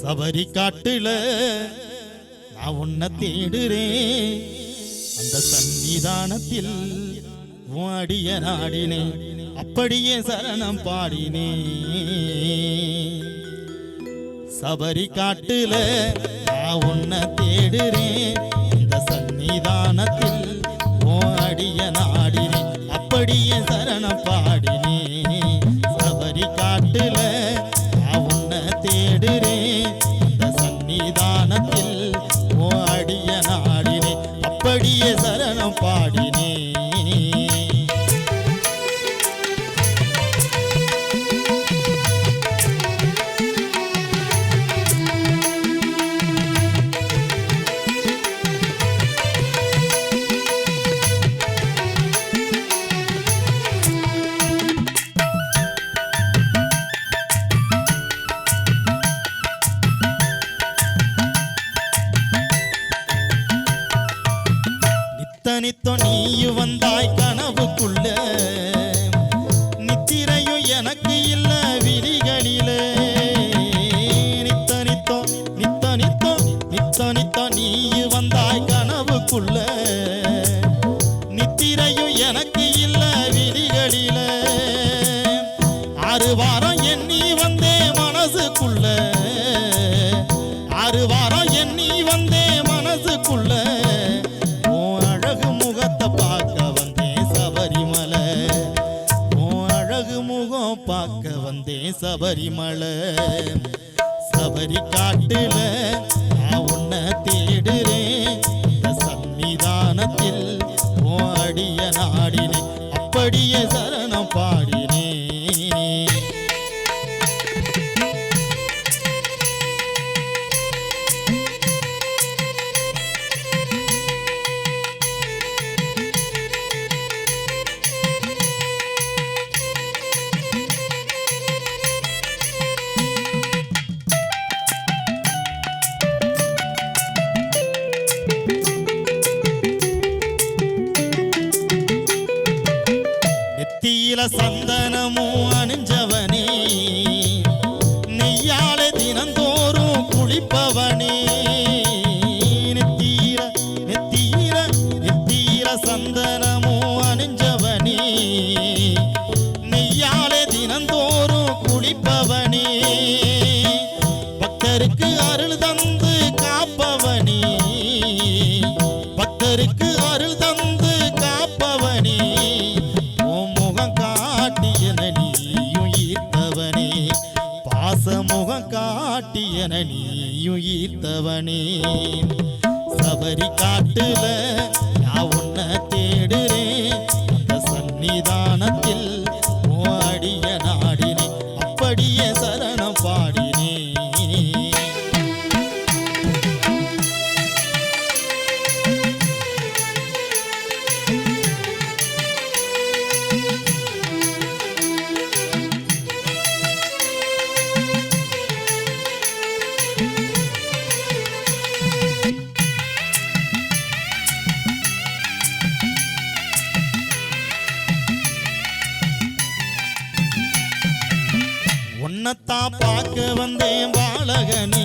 சபரி காட்டுல நான் உன்னை தேடுறேன். அந்த சன்னிதானத்தில் வாடிய நாடினே அப்படியே சரணம் பாடினே சபரி காட்டுல நான் உன்னை தேடுறேன். சரணம் தனித்தோ நீயு வந்தாய் கனவுக்குள்ள. நித்திரையும் எனக்கு இல்ல விழிகளில. நித்தனித்தோ நித்தனித்தோ நித்தனித்தோ நீயு வந்தாய் கனவுக்குள்ள. நித்திரையும் எனக்கு இல்ல விழிகளில. ஆறு வாரம் எண்ணி வந்தே மனசுக்குள்ள. ஆறு வாரம் எண்ணி வந்தே முகம் பார்க்க வந்தேன் சபரிமலை. சபரி காட்டுல நான் உன்னை தேடுறேன். நெத்தியில சந்தனமும் அணிஞ்சவனே. நெய்யால தினந்தோறும் குளிப்பவனே. நெத்தீர நெத்தீர நெத்தீர சந்தனமும் அணிஞ்சவனே. நெய்யால தினந்தோறும் குளிப்பவனே. பக்தருக்கு அருள் தந்த என நீயும் ஈர்த்தவனே சபரி காட்டுல உன்னைத்தான் பார்க்க வந்தேன் பாலகனே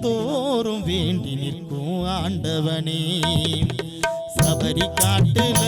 தினந்தோறும் வேண்டி நிற்கும் ஆண்டவனே. சபரி காட்டுல